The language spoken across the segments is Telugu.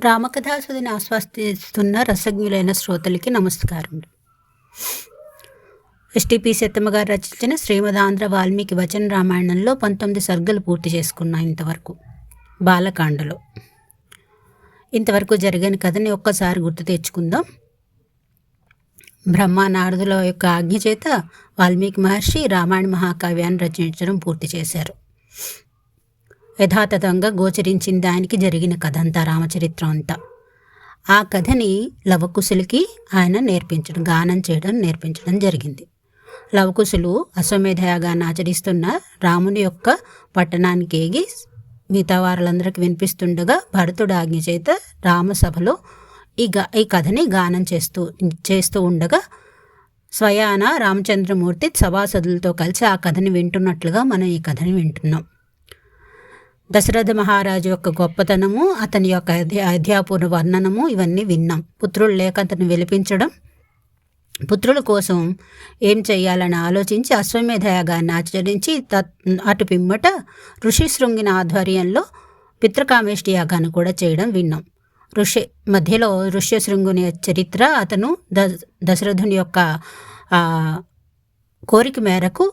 రామకథాసుదిని ఆస్వాదిస్తున్న రసజ్ఞులైన శ్రోతలకి నమస్కారం ఎస్టిపి సెత్తమ్మ గారు రచించిన శ్రీమదాంధ్ర వాల్మీకి వచన రామాయణంలో పంతొమ్మిది సర్గలు పూర్తి చేసుకున్నా ఇంతవరకు. బాలకాండలో. ఇంతవరకు జరిగిన కథని ఒక్కసారి గుర్తు తెచ్చుకుందాం. బ్రహ్మ నారదుల యొక్క ఆజ్ఞ చేత వాల్మీకి మహర్షి రామాయణ మహాకావ్యాన్ని రచించడం పూర్తి చేశారు. యథాతథంగా గోచరించిన దానికి జరిగిన కథ అంతా రామచరిత్రం అంతా. ఆ కథని లవకుశులకి ఆయన నేర్పించడం గానం చేయడం నేర్పించడం జరిగింది. లవకుశులు అశ్వమేధయాగాన్ని ఆచరిస్తున్న రాముని యొక్క పట్టణానికి ఏగి మిగతా వారులందరికీ వినిపిస్తుండగా భరతుడు ఆజ్ఞ చేత రామసభలో ఈ గా ఈ కథని గానం చేస్తూ చేస్తూ ఉండగా స్వయాన రామచంద్రమూర్తి సభాసదులతో కలిసి ఆ కథని వింటున్నట్లుగా మనం ఈ కథని వింటున్నాం. దశరథ మహారాజు యొక్క గొప్పతనము అతని యొక్క అధ్యాపూర్ణ వర్ణనము ఇవన్నీ విన్నాం. పుత్రులు లేక అతను వెలిపించడం పుత్రుల కోసం ఏం చేయాలని ఆలోచించి అశ్వమేధ యాగాన్ని ఆచరించి తత్ అటు పిమ్మట ఋషి శృంగిన ఆధ్వర్యంలో పితృకామేష్టి యాగాన్ని కూడా చేయడం విన్నాం. ఋషి మధ్యలో ఋష్యశృంగుని చరిత్ర అతను ద దశరథుని యొక్క కోరిక మేరకు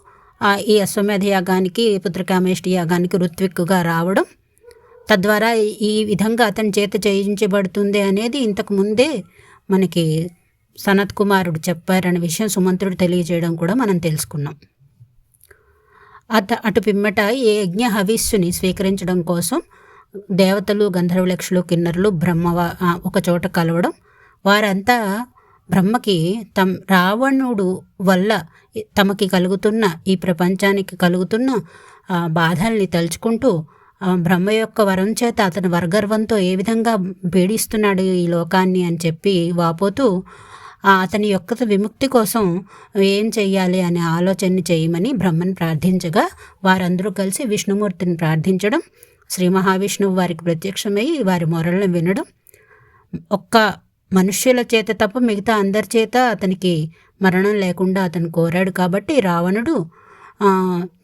ఈ అశ్వమేధ యాగానికి పుత్రకామేష్టి యాగానికి ఋత్విక్కుగా రావడం తద్వారా ఈ విధంగా అతని చేత చేయించబడుతుంది అనేది ఇంతకు ముందే మనకి సనత్ కుమారుడు చెప్పారనే విషయం సుమంత్రుడు తెలియజేయడం కూడా మనం తెలుసుకున్నాం. అత అటు పిమ్మట ఈ యజ్ఞ హవిస్సుని స్వీకరించడం కోసం దేవతలు గంధర్వలక్షులు కిన్నరులు బ్రహ్మ ఒక చోట కలవడం వారంతా బ్రహ్మకి తమ్ రావణుడు వల్ల తమకి కలుగుతున్న ఈ ప్రపంచానికి కలుగుతున్న బాధల్ని తలుచుకుంటూ బ్రహ్మ యొక్క వరం చేత అతని వర్గర్వంతో ఏ విధంగా పీడిస్తున్నాడు ఈ లోకాన్ని అని చెప్పి వాపోతూ అతని యొక్క విముక్తి కోసం ఏం చెయ్యాలి అనే ఆలోచన చేయమని బ్రహ్మను ప్రార్థించగా వారందరూ కలిసి విష్ణుమూర్తిని ప్రార్థించడం శ్రీ మహావిష్ణువు వారికి ప్రత్యక్షమై వారి మొరలను వినడం ఒక్క మనుష్యుల చేత తప్ప మిగతా అందరి చేత అతనికి మరణం లేకుండా అతను కోరాడు కాబట్టి రావణుడు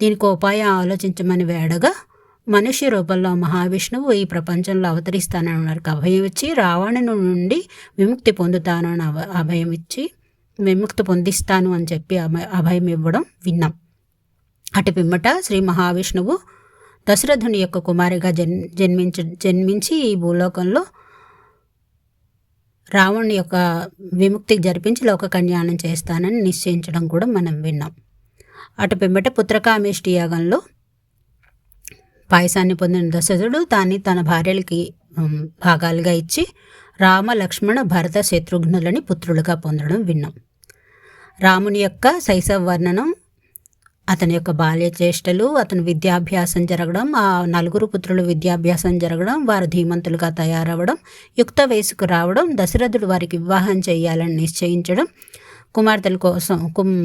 దీనికి ఉపాయం ఆలోచించమని వేడగా మనుష్య రూపంలో మహావిష్ణువు ఈ ప్రపంచంలో అవతరిస్తానన్నారు. అభయం ఇచ్చి రావణుని నుండి విముక్తి పొందుతాను అని అభయం ఇచ్చి విముక్తి పొందిస్తాను అని చెప్పి అభయం ఇవ్వడం విన్నాం. అటు పిమ్మట శ్రీ మహావిష్ణువు దశరథుని యొక్క కుమారిగా జన్ జన్మించ జన్మించి ఈ భూలోకంలో రావణ్ యొక్క విముక్తి జరిపించి లోక కళ్యాణం చేస్తానని నిశ్చయించడం కూడా మనం విన్నాం. అటు పిమ్మట పుత్రకామేష్టి యాగంలో పాయసాన్ని పొందిన దశరథుడు దాన్ని తన భార్యలకి భాగాలుగా ఇచ్చి రామ లక్ష్మణ భరత శత్రుఘ్నులని పుత్రులుగా పొందడం విన్నాం. రాముని యొక్క శైశవ వర్ణనం అతని యొక్క బాల్య చేష్టలు అతని విద్యాభ్యాసం జరగడం ఆ నలుగురు పుత్రులు విద్యాభ్యాసం జరగడం వారు ధీమంతులుగా తయారవడం యుక్త వయసుకు రావడం దశరథుడు వారికి వివాహం చేయాలని నిశ్చయించడం కుమార్తెల కోసం కుమ్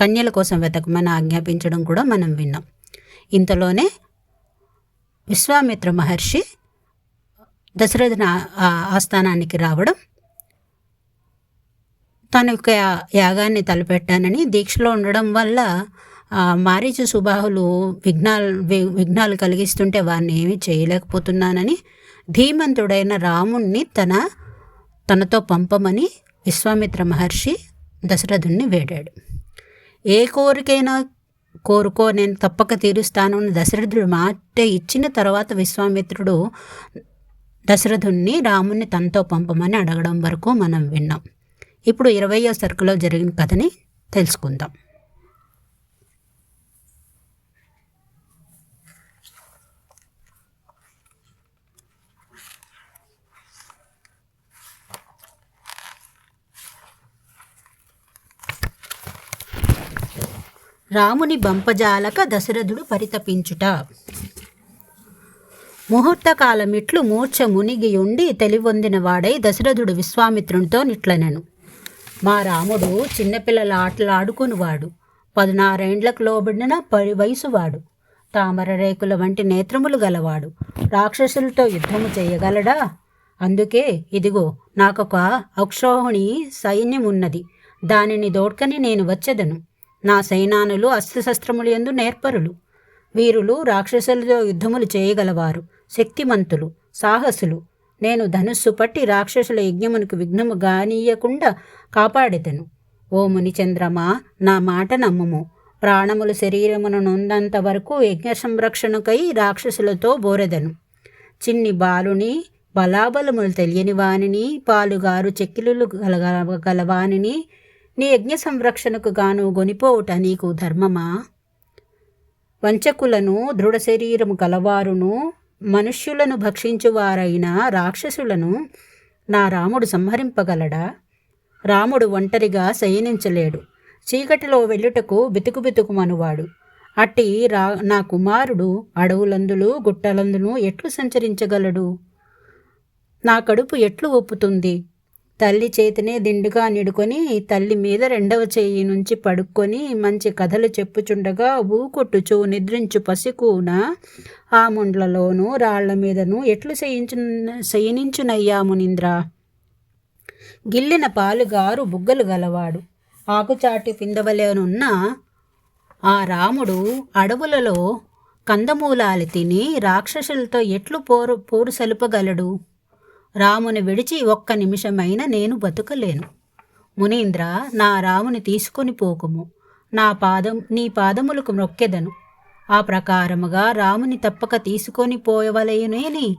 కన్యల కోసం వెతకమని ఆజ్ఞాపించడం కూడా మనం విన్నాం. ఇంతలోనే విశ్వామిత్ర మహర్షి దశరథుని ఆస్థానానికి రావడం తన యొక్క యాగాన్ని తలపెట్టానని దీక్షలో ఉండడం వల్ల మారీచు సుబాహులు విఘ్నాలు విఘ్నాలు కలిగిస్తుంటే వారిని ఏమీ చేయలేకపోతున్నానని ధీమంతుడైన రాముణ్ణి తన తనతో పంపమని విశ్వామిత్ర మహర్షి దశరథుణ్ణి వేడాడు. ఏ కోరికైనా కోరుకో నేను తప్పక తీరుస్తాను అని దశరథుడు మాట ఇచ్చిన తర్వాత విశ్వామిత్రుడు దశరథుణ్ణి రాముణ్ణి తనతో పంపమని అడగడం వరకు మనం విన్నాం. ఇప్పుడు ఇరవయో సరుకులో జరిగిన కథని తెలుసుకుందాం. రాముని బంపజాలక దశరథుడు పరితపించుట. ముహూర్తకాలమిట్లు మూర్ఛ మునిగి ఉండి తెలివొందిన వాడై దశరథుడు విశ్వామిత్రునితో నిట్లనెను. మా రాముడు చిన్నపిల్లల ఆటలాడుకునివాడు పదినారేండ్లకు లోబడిన పది వయసువాడు. తామర రేకుల వంటి నేత్రములు గలవాడు. రాక్షసులతో యుద్ధము చేయగలడా? అందుకే ఇదిగో నాకొక అక్షోహిణి సైన్యం ఉన్నది దానిని దోడ్కని నేను వచ్చెదను. నా సైనానులు అస్త్రశస్త్రములు ఎందు నేర్పరులు. వీరులు రాక్షసులతో యుద్ధములు చేయగలవారు. శక్తిమంతులు సాహసులు. నేను ధనుస్సు పట్టి రాక్షసుల యజ్ఞమునకు విఘ్నము గానీయకుండా కాపాడెదను. ఓ మునిచంద్రమా నా మాట నమ్ముము. ప్రాణములు శరీరమును నొందంత వరకు యజ్ఞ సంరక్షణకై రాక్షసులతో బోరెదను. చిన్ని బాలుని బలాబలములు తెలియని వానిని పాలుగారు చెక్కిలులు గల గలవానిని నీ యజ్ఞ సంరక్షణకు గాను గొనిపోవుట నీకు ధర్మమా? వంచకులను దృఢ శరీరము గలవారును మనుష్యులను భక్షించువారైన రాక్షసులను నా రాముడు సంహరింపగలడా? రాముడు ఒంటరిగా శయనించలేడు. చీకటిలో వెళ్ళుటకు బితుకు బితుకుమనువాడు. అట్టి రా నా కుమారుడు అడవులందులు గుట్టలందును ఎట్లు సంచరించగలడు? నా కడుపు ఎట్లు ఒప్పుతుంది? తల్లి చేతినే దిండుగా నిడుకొని తల్లి మీద రెండవ చెయ్యి నుంచి పడుక్కొని మంచి కథలు చెప్పుచుండగా ఊకొట్టుచు నిద్రించు పసికూన ఆ ముండ్లలోనూ రాళ్ళ మీదను ఎట్లు శయించు శయనించునయ్యా మునింద్ర? గిల్లిన పాలుగారు బుగ్గలు గలవాడు. ఆకుచాటి పిందవలేనున్న ఆ రాముడు అడవులలో కందమూలాలు తిని రాక్షసులతో ఎట్లు పోరు పోరు సలుపగలడు? రాముని విడిచి ఒక్క నిమిషమైన నేను బతుకలేను. మునీంద్ర నా రాముని తీసుకొని పోకుము. నా పాదం నీ పాదములకు మొక్కెదను ఆ ప్రకారముగా రాముని తప్పక తీసుకొని పోయవలయనేని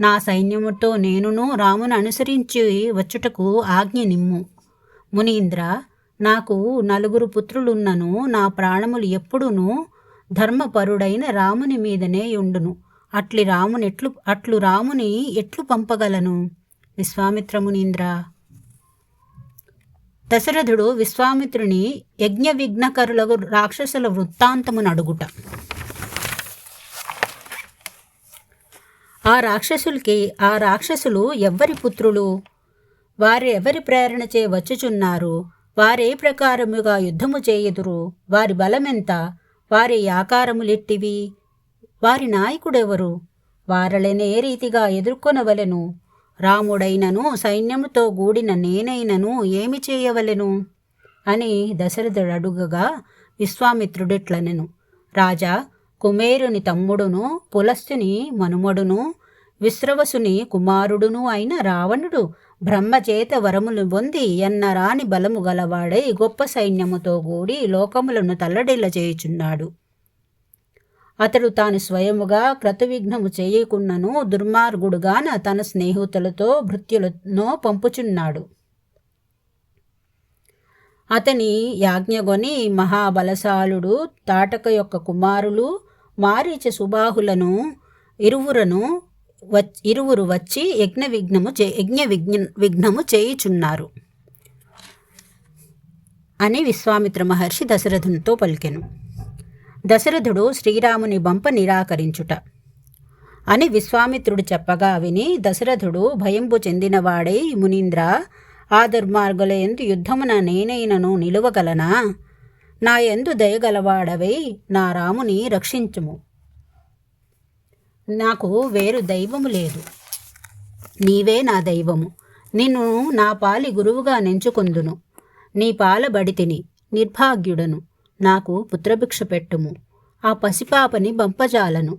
నా సైన్యముతో నేనును రామును అనుసరించి వచ్చుటకు ఆజ్ఞ నిమ్ము. మునీంద్ర నాకు నలుగురు పుత్రులున్నను నా ప్రాణములు ఎప్పుడునూ ధర్మపరుడైన రాముని మీదనే ఉండును. అట్లి రాముని ఎట్లు అట్లు రాముని ఎట్లు పంపగలను? విశ్వామిత్రమునీంద్ర. దశరథుడు విశ్వామిత్రుని యజ్ఞ విఘ్నకరులకు రాక్షసుల వృత్తాంతమును అడుగుట. ఆ రాక్షసులకి ఆ రాక్షసులు ఎవ్వరి పుత్రులు? వారు ఎవరి ప్రేరణచే వచ్చుచున్నారు? వారే ప్రకారముగా యుద్ధము చేయుదురు? వారి బలమెంత? వారి ఆకారములెట్టివి? వారి నాయకుడెవరు? వారలనే రీతిగా ఎదుర్కొనవలెను. రాముడైనను సైన్యముతో గూడిన నేనైనను ఏమి చేయవలెను? అని దశరథుడు అడుగగా విశ్వామిత్రుడిట్లనెను. రాజా కుమేరుని తమ్ముడును పులస్తుని మనుమడును విశ్రవసుని కుమారుడును అయిన రావణుడు బ్రహ్మచేత వరములు పొంది ఎన్నరాని బలము గలవాడై గొప్ప సైన్యముతో కూడి లోకములను తల్లడిల్ల చేయుచున్నాడు అతడు తాను స్వయముగా క్రతువిఘ్నము చేయకున్నను దుర్మార్గుడుగాన తన స్నేహితులతో భృత్యులను పంపుచున్నాడు. అతని యాజ్ఞగొని మహాబలశాలుడు తాటక యొక్క కుమారులు మారీచ సుబాహులను ఇరువురను ఇరువురు వచ్చి యజ్ఞ విఘ్నము చే యజ్ఞ విఘ్న విఘ్నము చేయుచున్నారు. అని విశ్వామిత్ర మహర్షి దశరథునితో పలికెను. దశరథుడు శ్రీరాముని బంప నిరాకరించుట. అని విశ్వామిత్రుడు చెప్పగా విని దశరథుడు భయంబు చెందినవాడై మునీంద్ర ఆ దుర్మార్గుల ఎందు యుద్ధమున నేనైనను నిలువగలనా? నా ఎందు దయగలవాడవై నా రాముని రక్షించుము. నాకు వేరు దైవము లేదు. నీవే నా దైవము. నిన్ను నా పాలి గురువుగా నెంచుకొందును. నీ పాలబడి తిని నిర్భాగ్యుడను. నాకు పుత్రభిక్ష పెట్టుము. ఆ పసిపాపని బంపజాలను.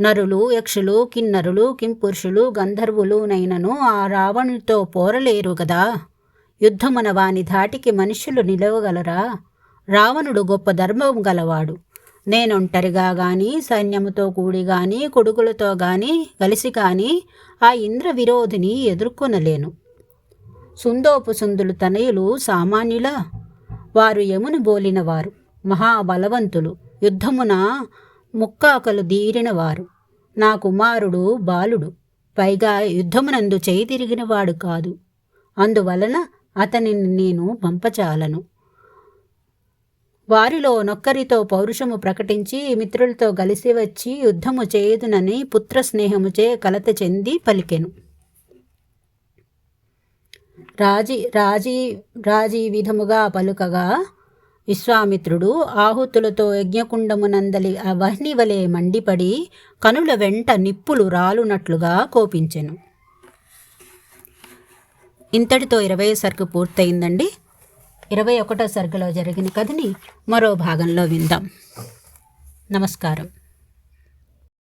నరులు యక్షులు కిన్నరులు కింపురుషులు గంధర్వులు నైనను ఆ రావణుతో పోరలేరు గదా. యుద్ధమున వాని ధాటికి మనుష్యులు నిలవగలరా? రావణుడు గొప్ప ధర్మం గలవాడు. నేనొంటరిగా గాని సైన్యముతో కూడి గాని కొడుకులతో గాని కలిసి గాని ఆ ఇంద్ర విరోధిని ఎదుర్కొనలేను. సుందోపు సుందులు తనయులు సామాన్యుల? వారు యమును బోలినవారు మహాబలవంతులు. యుద్ధమున ముక్కాకలు దీరినవారు. నా కుమారుడు బాలుడు. పైగా యుద్ధమునందు చేయి తిరిగినవాడు కాదు. అందువలన అతనిని నేను పంపచాలను. వారిలో నొక్కరితో పౌరుషము ప్రకటించి మిత్రులతో కలిసి వచ్చి యుద్ధము చేయుదునని పుత్ర స్నేహముచే కలత చెంది పలికెను. రాజీ రాజీ రాజీ విధముగా పలుకగా విశ్వామిత్రుడు ఆహుతులతో యజ్ఞకుండమునందలి అవహ్ని వలె మండిపడి కనుల వెంట నిప్పులు రాలునట్లుగా కోపించెను. ఇంతటితో ఇరవై సరుకు పూర్తయిందండి. ఇరవై ఒకటో సరుకులో జరిగిన కథని మరో భాగంలో విందాం. నమస్కారం.